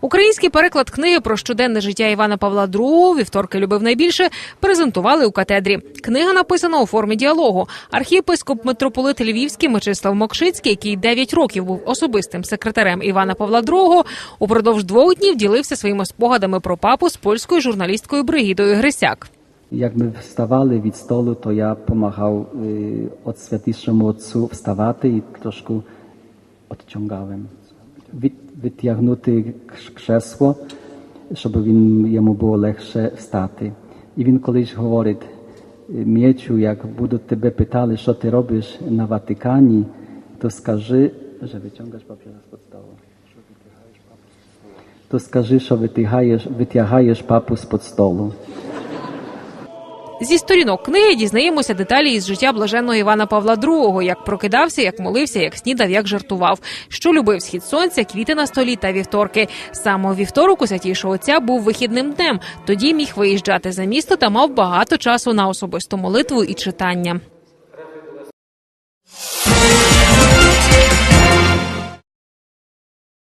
Український переклад книги про щоденне життя Івана Павла II вівторки любив найбільше. Презентували у катедрі. Книга написана у формі діалогу. Архієпископ митрополит Львівський Мечислав Мокшицький, який 9 років був особистим секретарем Івана Павла II, упродовж двох днів ділився своїми спогадами про папу з польською журналісткою Бригідою Грисяк. Jak my wstawali від stolu, to ja pomagał y, od Świętejszemu Otcu wstawaty i troszkę odciągałem. Wy, wyciągnąty krz- krzesło, щоб він, йому було легше встати. І він колись говорить, Мєчу, як будуть тебе питали, що ти робиш на Ватикані, то скажи, що витягнеш папіра з-під столу. То скажи, що витягаєш, витягаєш папу з-під столу. Зі сторінок книги дізнаємося деталі із життя блаженного Івана Павла II, як прокидався, як молився, як снідав, як жартував, що любив схід сонця, квіти на столі та вівторки. Саме вівторок у святішого отця був вихідним днем. Тоді міг виїжджати за місто та мав багато часу на особисту молитву і читання.